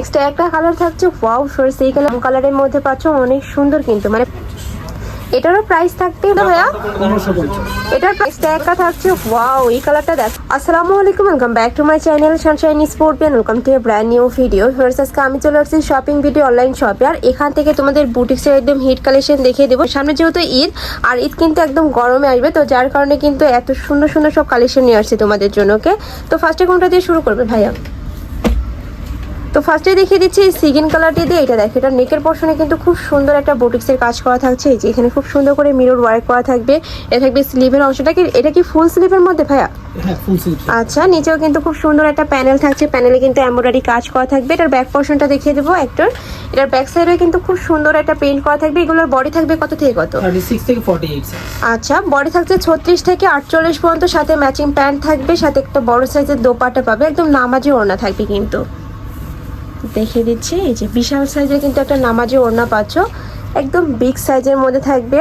Next একটা colour থাকছে wow fresh এই কালার কালারের মধ্যে পাচ্ছ অনেক সুন্দর কিন্তু মানে এটারও প্রাইস থাকবে ভাইয়া? এটার প্রাইসটা একটা থাকছে ওয়াও এই কালারটা দেখ। আসসালামু আলাইকুম welcome back to my channel Sunshine Sport Beant welcome to brand new video first আজকে আমি চলে আসছি শপিং ভিডিও অনলাইন শপে আর এখান থেকে তোমাদের বুটিক্সের একদম হিট কালেকশন দেখিয়ে দেবো। সামনে যেহেতু ঈদ, আর ঈদ কিন্তু একদম গরমে আসবে, তো যার কারণে কিন্তু এত সুন্দর সুন্দর সব কালেকশন নিয়ে আসছে তোমাদের জন্য ওকে তো ফার্স্টে কোনটা দিয়ে শুরু করবে ভাইয়া? তো ফার্স্টে দেখিয়ে দিচ্ছি এই সিগিন কালারটি দিয়ে এটা দেখো এটা নেকের পশনে কিন্তু খুব সুন্দর একটা বোটিক্সের কাজ করা থাকছে। এই যে এখানে খুব সুন্দর করে মিরর ওয়ার্ক করা থাকবে এটা থাকবে স্লিভের অংশটা কি এটা কি ফুল স্লিভের মধ্যে ভাইয়া? হ্যাঁ ফুল স্লিভ আচ্ছা নিচেও কিন্তু খুব সুন্দর একটা প্যানেল থাকছে প্যানেলে কিন্তু এমব্রয়ডারি কাজ করা থাকবে এটার ব্যাক পোর্শনটা দেখিয়ে দেবো একটার এটার ব্যাক সাইডে কিন্তু খুব সুন্দর একটা পেইন্ট করা থাকবে এগুলোর বডি থাকবে কত থেকে কত? আচ্ছা বডি থাকছে ছত্রিশ থেকে আটচল্লিশ পর্যন্ত সাথে ম্যাচিং প্যান্ট থাকবে সাথে একটা বড় সাইজের দোপাটা পাবে একদম নামাজি ওড়না থাকবে কিন্তু। দেখিয়ে দিচ্ছি। এই যে বিশাল সাইজের কিন্তু একটা নামাজি ওড়না পাচ্ছ। একদম বিগ সাইজের মধ্যে থাকবে।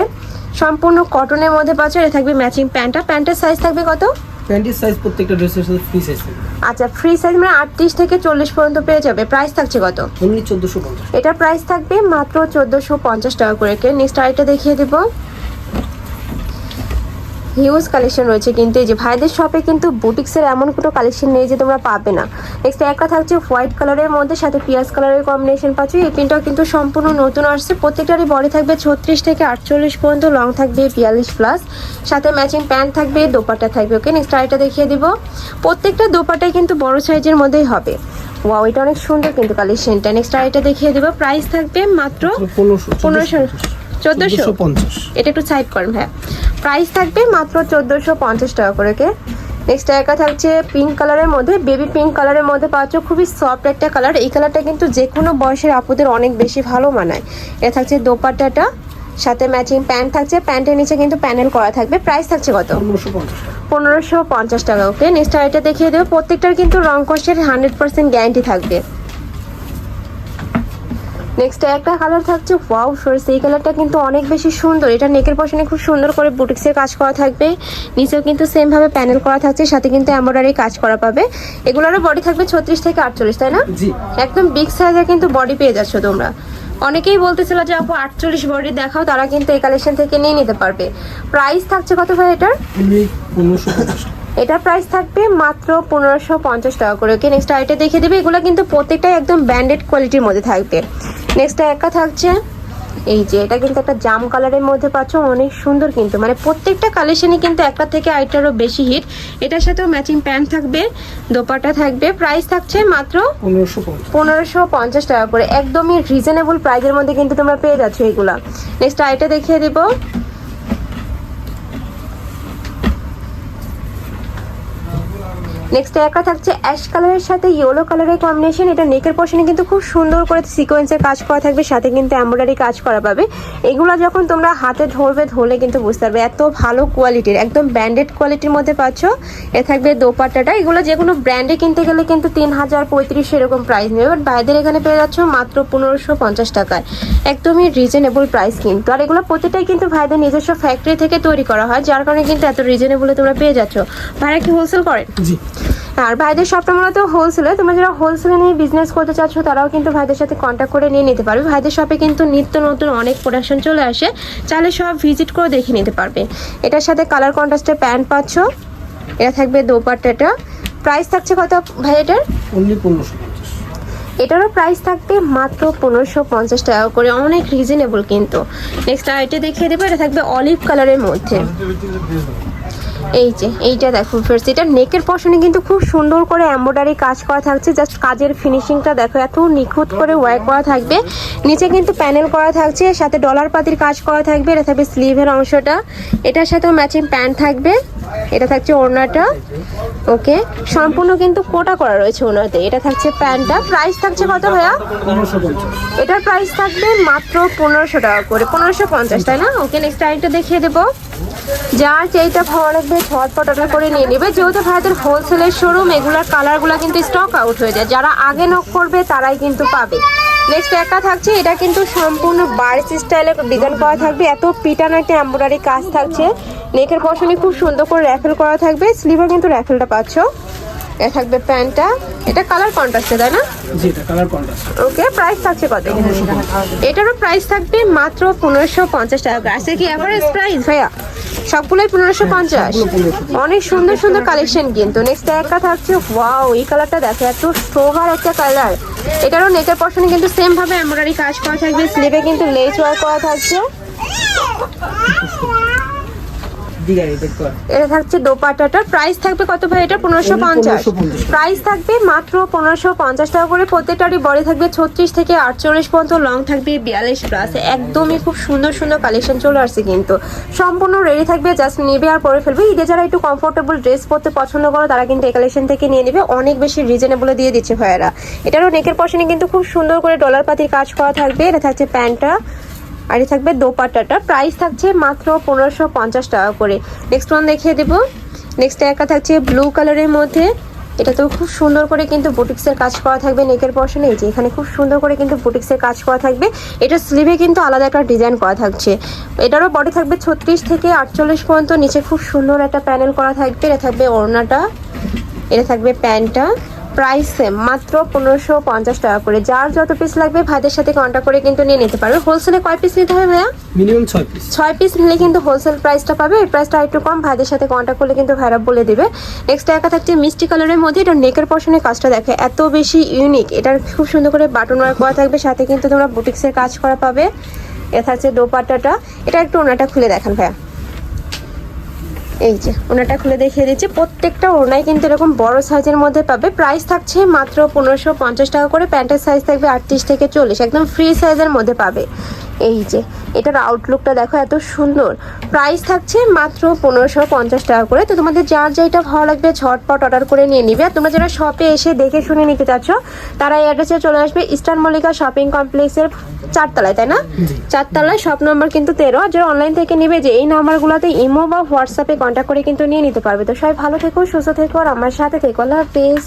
সম্পূর্ণ কটনের মধ্যে পাচ্ছ। এটা থাকবে ম্যাচিং প্যান্টটা। প্যান্টের সাইজ থাকবে কত? প্যান্টির সাইজ প্রত্যেকটা ড্রেসের সাথে ফ্রি সাইজ থাকবে। আচ্ছা ফ্রি সাইজ মানে আটত্রিশ থেকে চল্লিশ পর্যন্ত পেয়ে যাবে। প্রাইস থাকছে কত? অনলি চোদ্দোশো পঞ্চাশ। এটার প্রাইস থাকবে মাত্র চোদ্দোশো পঞ্চাশ টাকা করে। নেক্সট আরেকটা দেখিয়ে দেবো। হিউজ কালেকশন রয়েছে কিন্তু এই যে ভাইদের শপে কিন্তু বুটিক্সের এমন কোনো কালেকশন নেই যে তোমরা পাবে না। নেক্সট একটা থাকছে হোয়াইট কালারের মধ্যে সাথে পিঁয়াজ কালারের কম্বিনেশন পাচ্ছ। এই প্রিন্টটাও কিন্তু সম্পূর্ণ নতুন আসছে। প্রত্যেকটারই বডি থাকবে ছত্রিশ থেকে আটচল্লিশ পর্যন্ত লং থাকবে বিয়াল্লিশ প্লাস সাথে ম্যাচিং প্যান্ট থাকবে দোপাটা থাকবে ওকে নেক্সট আরেকটা দেখিয়ে দিব। প্রত্যেকটা দোপাটাই কিন্তু বড় সাইজের মধ্যেই হবে। ওয়াও এটা অনেক সুন্দর কিন্তু কালেকশনটা নেক্সট আরেকটা দেখিয়ে দিব। প্রাইস থাকবে মাত্র পনেরোশো পনেরোশো চোদ্দোশো এটা একটু সাইড করেন হ্যাঁ। প্রাইস থাকবে মাত্র চোদ্দোশো পঞ্চাশ টাকা করে কে নেক্সট একা থাকছে পিঙ্ক কালারের মধ্যে বেবি পিঙ্ক কালারের মধ্যে পাচ্ছ খুবই সফট একটা কালার এই কালারটা কিন্তু যে কোনো বয়সের আপুদের অনেক বেশি ভালো মানায়। এটা থাকছে দোপাট্টাটা, সাথে ম্যাচিং প্যান্ট থাকছে প্যান্টের নিচে কিন্তু প্যানেল করা থাকবে। প্রাইস থাকছে কত? পনেরোশো পঞ্চাশ টাকা ওকে নেক্সট আইটা দেখিয়ে দেবো, প্রত্যেকটার কিন্তু রং কষের হান্ড্রেড পার্সেন্ট গ্যারান্টি থাকবে। নেক্সট একটা কালার থাকছে ওয়াও ফ্রেশ এই কালারটা কিন্তু অনেক বেশি সুন্দর। এটা নেকের পশনে খুব সুন্দর করে বুটিক্সের কাজ করা থাকবে। নিচেও কিন্তু সেম ভাবে প্যানেল করা থাকছে সাথে কিন্তু এমব্রয়ডারি কাজ করা পাবে। এগুলোরও বডি থাকবে ছত্রিশ থেকে আটচল্লিশ তাই না? একদম বিগ সাইজের কিন্তু বডি পেয়ে যাচ্ছ তোমরা। অনেকেই বলতেছিল যে আপু আটচল্লিশ বডি দেখাও তারা কিন্তু এই কালেকশন থেকে নিয়ে নিতে পারবে। প্রাইস থাকছে কত ভাই এটার? পনেরোশো প্রাইস থাকবে মাত্র পনেরোশো পঞ্চাশ টাকা করে। ওকে নেক্সট আইটা দেখিয়ে দেবে। এগুলো কিন্তু প্রত্যেকটাই একদম ব্র্যান্ডেড কোয়ালিটির মধ্যে থাকবে। নেক্সট একটা থাকছে। এই যে এটা কিন্তু একটা জাম কালারের মধ্যে পাচ্ছ। অনেক সুন্দর কিন্তু। মানে প্রত্যেকটা কালেকশনই কিন্তু একটা থেকে আইটারও বেশি হিট এটার সাথেও ম্যাচিং প্যান্ট থাকবে দোপাটা থাকবে। প্রাইস থাকছে মাত্র পনেরোশো পঞ্চাশ। টাকা করে। একদমই রিজনেবল প্রাইজের মধ্যে কিন্তু তোমরা পেয়ে যাচ্ছ এগুলা। নেক্সট আইটা দেখিয়ে দেবো। নেক্সট একটা থাকছে অ্যাশ কালারের সাথে ইয়েলো কালারের কম্বিনেশন এটা নেকের পোর্শনে কিন্তু খুব সুন্দর করে সিকোয়েন্সের কাজ করা থাকবে, সাথে কিন্তু এমব্রয়ডারি কাজ করা পাবে। এগুলো যখন তোমরা হাতে ধরবে, ধরলে কিন্তু বুঝতে পারবে এত ভালো কোয়ালিটির একদম ব্র্যান্ডেড কোয়ালিটির মধ্যে পাচ্ছ। এ থাকবে দোপাট্টাটা। এগুলো যে কোনো ব্র্যান্ডে কিনতে গেলে কিন্তু তিন হাজার পঁয়ত্রিশ এরকম প্রাইস নেবে। বাট বাইরের এখানে পেয়ে যাচ্ছ মাত্র পনেরোশো পঞ্চাশ টাকায়। একদমই রিজনেবল প্রাইস কিন্তু। আর এগুলো প্রতিটাই কিন্তু ভাইদের নিজস্ব ফ্যাক্টরি থেকে তৈরি করা হয়, যার কারণে কিন্তু এত রিজনেবলে তোমরা পেয়ে যাচ্ছ। ভাইরা কি হোলসেল করেন জি। আর ভাইদের শপটা মূলত হোলসেলে তোমরা যারা হোলসেলে নিয়ে বিজনেস করতে চাচ্ছ তারাও কিন্তু ভাইদের সাথে কন্ট্যাক্ট করে নিয়ে নিতে পারবে ভাইদের শপে কিন্তু নিত্য নতুন অনেক প্রোডাকশন চলে আসে। চাইলে সব ভিজিট করে দেখে নিতে পারবে। এটার সাথে কালার কন্ট্রাস্টের প্যান্ট পাচ্ছ। এটা থাকবে দোপাট্টাটা। প্রাইস থাকছে কত ভাই এটার? এটারও প্রাইস থাকবে মাত্র পনেরোশো পঞ্চাশ টাকা করে। অনেক রিজনেবল কিন্তু। নেক্সট আর এটা দেখিয়ে দেবো। এটা থাকবে অলিভ কালারের মধ্যে। এই যে, এইটা দেখো ফার্স্ট এটা নেকের পশনে কিন্তু খুব সুন্দর করে এম্ব্রয়ডারি কাজ করা থাকছে। জাস্ট কাজের ফিনিশিংটা দেখো, এত নিখুঁত করে ওয়ার্ক করা থাকবে। নিচে কিন্তু প্যানেল করা থাকছে, সাথে ডলার পাতির কাজ করা থাকবে, এটা থাকবে স্লিভের অংশটা। এটার সাথেও ম্যাচিং প্যান্ট থাকবে। এটা থাকছে ওড়নাটা। ওকে সম্পূর্ণ কিন্তু কোটা করা রয়েছে ওনাতে এটা থাকছে প্যান্টটা। প্রাইস থাকছে কত ভাইয়া? এটার প্রাইস থাকবে মাত্র পনেরোশো টাকা করে পনেরোশো পঞ্চাশ তাই না? ওকে নেক্সট আরেকটা দেখিয়ে দেবো। যার যেইটা ভালো লাগবে ঝটপট অর্ডার করে নিয়ে নেবে। যেহেতু ভাইদের হোলসেলের শোরুম এগুলোর কালারগুলো কিন্তু স্টক আউট হয়ে যায়। যারা আগে নক করবে তারাই কিন্তু পাবে। নেক্সট একা থাকছে এটা কিন্তু সম্পূর্ণ বারিশ স্টাইলে ডিজাইন করা থাকবে। এত পিটানো একটা এম্ব্রয়ডারি কাজ থাকছে। নেকের পশনে খুব সুন্দর করে র্যাফেল করা থাকবে। স্লিভে কিন্তু র্যাফেলটা পাচ্ছ। এটা থাকবে প্যান্টটা। এটা কালার কন্ট্রাস্টে তাই না? জি এটা কালার কন্ট্রাস্ট ওকে প্রাইস থাকছে কত এটারও প্রাইস থাকবে মাত্র পনেরোশো পঞ্চাশ টাকা আছে কি অ্যাভারেজ প্রাইস ভাইয়া সবগুলোই পনেরোশো পঞ্চাশ। অনেক সুন্দর সুন্দর কালেকশন কিন্তু। নেক্সট একটা থাকছে। ওয়াও এই কালারটা দেখো এত সোভার একটা কালার এটারও নেকের পশনে কিন্তু সেম ভাবে এমব্রয়ডারি কাজ করা থাকবে স্লিভে কিন্তু লেস ওয়ার্ক করা থাকছে। এটা থাকছে দোপাট্টাটার। প্রাইস থাকবে কত ভাই? এটা পনেরোশো পঞ্চাশ। 1550 প্রাইস থাকবে মাত্র পনেরোশো পঞ্চাশ টাকা করে। প্রত্যেকটারই বডি থাকবে ছত্রিশ থেকে আটচল্লিশ পর্যন্ত। লং থাকবে বিয়াল্লিশ প্লাস একদমই খুব সুন্দর সুন্দর কালেকশন চলে আসছে কিন্তু। সম্পূর্ণ রেডি থাকবে জাস্ট নেবে আর পরে ফেলবে। ঈদে যারা একটু কমফোর্টেবল ড্রেস পরতে পছন্দ করো তারা কিন্তু এই কালেকশন থেকে নিয়ে নেবে। অনেক বেশি রিজনেবলে দিয়ে দিচ্ছে ভাইয়ারা। এটারও নেকের পশনে কিন্তু খুব সুন্দর করে ডলার পাতির কাজ করা থাকবে। এটা থাকছে প্যান্টটা। আর এটা থাকবে দোপাট্টাটা। প্রাইস থাকছে মাত্র পনেরোশো পঞ্চাশ টাকা করে। নেক্সট ওয়ান দেখিয়ে দেবো। নেক্সট একটা থাকছে ব্লু কালারের মধ্যে। এটা তো খুব সুন্দর করে কিন্তু বুটিক্সের কাজ করা থাকবে নেকের পশনে এই যে এখানে খুব সুন্দর করে কিন্তু বুটিক্সের কাজ করা থাকবে। এটা স্লিভে কিন্তু আলাদা একটা ডিজাইন করা থাকছে। এটারও বডি থাকবে ছত্রিশ থেকে আটচল্লিশ পর্যন্ত। নিচে খুব সুন্দর একটা প্যানেল করা থাকবে। এটা থাকবে ওড়নাটা। এটা থাকবে প্যান্টটা। প্রাইস সেম মাত্র পনেরোশো পঞ্চাশ টাকা করে। যার যত পিস লাগবে ভাইদের সাথে কন্ট্যাক্ট করে কিন্তু নিয়ে নিতে পারবে। হোলসেলে কয় পিস নিতে হবে ভাইয়া? মিনিমাম ছয় পিস ছয় পিস নিলে কিন্তু হোলসেল প্রাইসটা পাবে। এই প্রাইসটা একটু কম ভাইদের সাথে কন্ট্যাক্ট করলে কিন্তু ভাইরা বলে দেবে। নেক্সট একা থাকছে মিষ্টি কালারের মধ্যে এটা নেকের পশনের কাজটা দেখে। এত বেশি ইউনিক এটার খুব সুন্দর করে বাটন ওয়ার্ক করা থাকবে। সাথে কিন্তু তোমরা বুটিক্সের কাজ করা পাবে। এটা থাকছে দোপাট্টাটা। এটা একটু ওনাটা খুলে দেখান ভাইয়া। এই যে, ওনাটা খুলে দেখিয়ে দিচ্ছি। প্রত্যেকটা ওনাই কিন্তু এরকম বড় সাইজের মধ্যে পাবে। প্রাইস থাকছে মাত্র পনেরোশো টাকা করে। প্যান্টের সাইজ থাকবে আটত্রিশ থেকে চল্লিশ। একদম ফ্রি সাইজের মধ্যে পাবে। এই যে এটার আউটলুকটা দেখো এত সুন্দর। প্রাইস থাকছে মাত্র পনেরোশো পঞ্চাশ টাকা করে। তো তোমাদের যার যেটা ভালো লাগবে ঝটপট অর্ডার করে নিয়ে নিবে। আর তোমরা যারা শপে এসে দেখে শুনে নিতে চাচ্ছ তারা এই অ্যাড্রেসে চলে আসবে ইস্টার্ন মল্লিকা শপিং কমপ্লেক্সের চারতলায় তাই না? চারতলায় শপ নম্বর কিন্তু তেরো। আর যারা অনলাইন থেকে নিবে যে এই নাম্বারগুলোতে ইমো বা হোয়াটসঅ্যাপে কন্ট্যাক্ট করে কিন্তু নিয়ে নিতে পারবে। তো সবাই ভালো থেকো সুস্থ থেকো আর আমার সাথে থেকো। আল্লাহ হাফিজ।